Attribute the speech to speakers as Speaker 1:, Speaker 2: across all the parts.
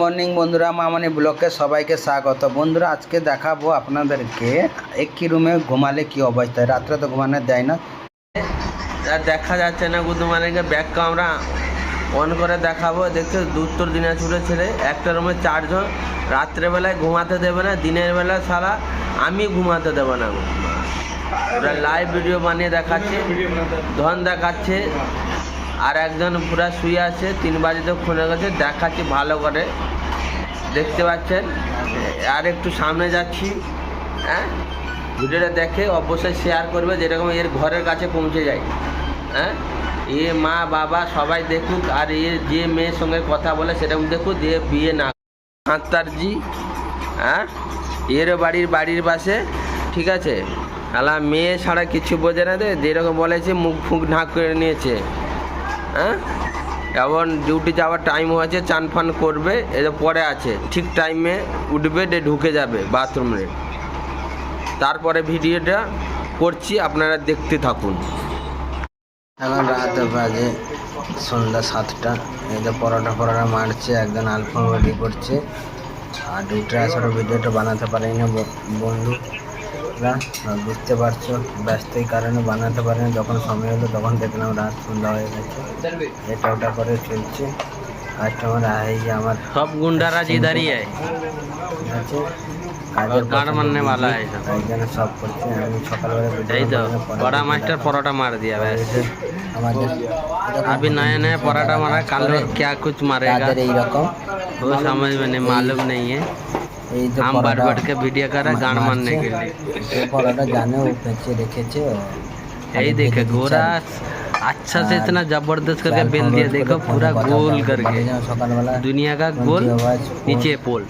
Speaker 1: Morning বন্ধুরা, মামানি ব্লকে সবাইকে স্বাগত। বন্ধুরা, আজকে দেখাবো আপনাদেরকে একই রুমে ঘুমালে কি অবস্থা। রাত্রে তো ঘুমানো দেয় না।
Speaker 2: আর দেখা যাচ্ছে না গুদুমানিকে ব্যাক ক্যামেরা অন করে দেখাবো। দেখছ উত্তর দিনাজপুরের ছেলে, একটা রুমে চারজন। রাত্রেবেলায় ঘুমাতে দেবে না, দিনের বেলা সারা। আমি ঘুমাতে দেবো না। ওরা লাইভ ভিডিও বানিয়ে দেখাচ্ছে, ধন দেখাচ্ছে। আর একজন পুরা শুয়ে আছে, তিন বাজিতে ফোনে গেছে, দেখাচ্ছি ভালো করে। দেখতে পাচ্ছেন? আর একটু সামনে যাচ্ছি হ্যাঁ? ভিডিওটা দেখে অবশ্যই শেয়ার করবে, যেরকম এর ঘরের কাছে পৌঁছে যায় হ্যাঁ? এ মা, বাবা সবাই দেখুক, আর এর যে মেয়ের সঙ্গে কথা বলে সেরকম দেখুক দিয়ে বিয়ে না আত্মারজি হ্যাঁ? এর বাড়ির বাড়ির পাশে, ঠিক আছে? আলা মেয়ে ছাড়া কিছু বোঝে না দে যেরকম বলেছে, মুখ ফুক ঢাক করে নিয়েছে। হ্যাঁ? এখন ডিউটি যাওয়ার টাইম হয়েছে, চান ফান করবে এটা পরে আছে। ঠিক টাইমে উঠবে ডে ঢুকে যাবে বাথরুমে তারপরে ভিডিওটা করছি, আপনারা দেখতে থাকুন।
Speaker 1: এখন রাত বাজে, সন্ধ্যা সাতটা। যে পরোটা পরোটা মারছে, একজন আলফা করছে। আর ডিউটি আসার ভিডিওটা বানাতে পারি না ব- বন্ধুরা আর বুঝতে পারছো ব্যস্তই কারণে বানাতে পারি না যখন সময় হলো তখন দেখলাম রাত সন্ধ্যা হয়ে গেছে এটা ওটা করে চলছে কাস্টমার আই যে আমার
Speaker 2: সব গুন্ডারা জিদারি है
Speaker 1: ঠিক আছে কাজের
Speaker 2: গান মারনে वाला है सब
Speaker 1: তাই জন্য সব করছে আমি সকালবেলা ভিডিও
Speaker 2: यही तो
Speaker 1: বানিয়ে পরে
Speaker 2: बड़ा
Speaker 1: দেখি
Speaker 2: मास्टर परोठा मार दिया वैसे
Speaker 1: এসে আমাদের
Speaker 2: अभी नया नया पराठा मारा कल क्या कुछ मारेगा
Speaker 1: তাদের এইরকম
Speaker 2: वो समझ में नहीं मालूम नहीं है
Speaker 1: এই যে
Speaker 2: हम बैठ
Speaker 1: পরোটা
Speaker 2: बैठ के वीडियो कर रहे हैं गान मारने के लिए
Speaker 1: যে পরোটা জানে ও পেঁচে রেখেছে ও
Speaker 2: यही देखे गोरा अच्छा से इतना जबरदस्त करके बेल दिया देखो पूरा गोल करके
Speaker 1: সকালবেলা
Speaker 2: दुनिया का गोल
Speaker 1: আওয়াজ
Speaker 2: नीचे पोल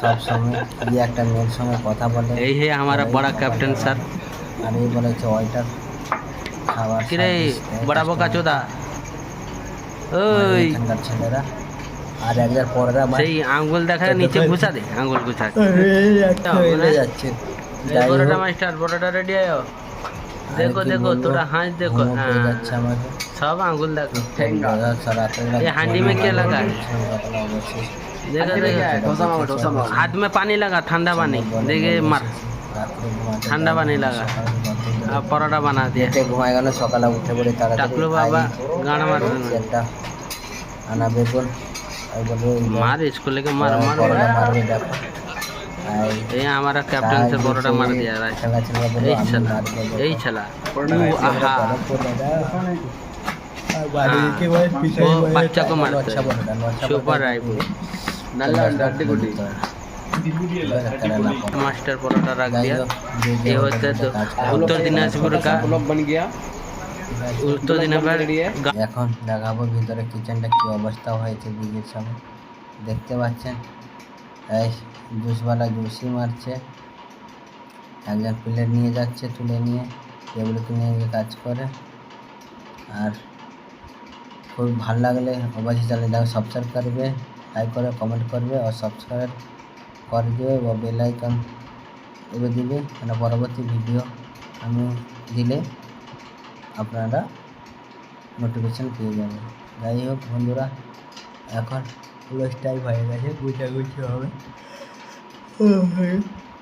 Speaker 1: সব সময় কি একটা মেয়ের সঙ্গে কথা বলে
Speaker 2: यही है हमारा बड़ा कैप्टन सर
Speaker 1: আর এই বলেছে ওইটার খাবার
Speaker 2: কিরে
Speaker 1: service দেয়
Speaker 2: বড়া বোকা
Speaker 1: customer।
Speaker 2: চোদা
Speaker 1: আর
Speaker 2: ওই
Speaker 1: এখানকার ছেলেরা আর একবার পরগা
Speaker 2: সেই আঙ্গুল দেখা নিচে গুছা দে আঙ্গুল
Speaker 1: গুছা যাচ্ছে।
Speaker 2: বড়টা মাস্টার বড়টা রেডি
Speaker 1: আয়ো।
Speaker 2: দেখো দেখো তোরা হাঁস দেখো। হ্যাঁ। সব আঙ্গুল দেখো। ये हांडी में क्या लगा देखो देखो हाथ में पानी लगा ठंडा पानी ঠান্ডা পানি। লাগা। আর পরোটা বানা
Speaker 1: দিয়ে। ঘুমায় গেল সকালে উঠে পড়ে তারা
Speaker 2: টাকলু বাবা গান
Speaker 1: মারবে আনা বেগুন আর বলবো এই যে
Speaker 2: मार इसको लेके मार मार
Speaker 1: পরোটা
Speaker 2: मार
Speaker 1: মারবে দেখো আর
Speaker 2: ये हमारा कैप्टन से परोठा मार दिया भाई
Speaker 1: ছেলে ছেলে বলবো
Speaker 2: यही
Speaker 1: আমি
Speaker 2: चला
Speaker 1: মারবো দেখো।
Speaker 2: यही चला
Speaker 1: পরোটা
Speaker 2: ऊ, आहा
Speaker 1: পরোটা দাও।
Speaker 2: हाँ, वो बच्चा को मारते
Speaker 1: লচ্ছা পরোটা, লচ্ছা
Speaker 2: सुपर
Speaker 1: পরোটা।
Speaker 2: राइफल
Speaker 1: नल्ला डड्डी गुड्डी
Speaker 2: मास्टर परोठा रख
Speaker 1: যাই
Speaker 2: दिया
Speaker 1: হোক, যে যে
Speaker 2: ये होता तो
Speaker 1: কাজ করে।
Speaker 2: उत्तर दिनाजपुर का উল্টো দিন আবার
Speaker 1: এখন দেখাবো ভিতরে কিচেনটা কি অবস্থা হয়েছে দিদির সামনে। দেখতে পাচ্ছেন? এই জুসওয়ালা জুসই মারছে। একজন প্লেট নিয়ে যাচ্ছে তুলে নিয়ে, টেবিল কিনে নিয়ে কাজ করে। আর খুব ভালো লাগলে অবশ্যই চ্যানেল দেখো সাবস্ক্রাইব করবে লাইক করে কমেন্ট করবে আর সাবস্ক্রাইব করবে ও বেল আইকন এবার দিবে। কেন পরবর্তী ভিডিও আমি দিলে আপনারা নোটিফিকেশান পেয়ে যাবেন। যাই হোক বন্ধুরা, এখন পুরো টাইম হয়ে গেছে গুছাগুছি হবে।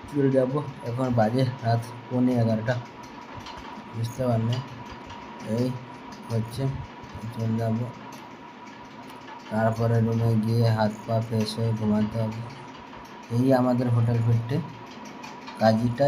Speaker 1: চলে যাব। এখন বাজে রাত পৌনে এগারোটা। বুঝতে পারলেন এই হচ্ছে, চলে যাব। তারপরে রুমে গিয়ে হাত পা ফ্রেশ হয়ে ঘুমাতে হবে। এই আমাদের হোটেল ফিরতে কাজীটা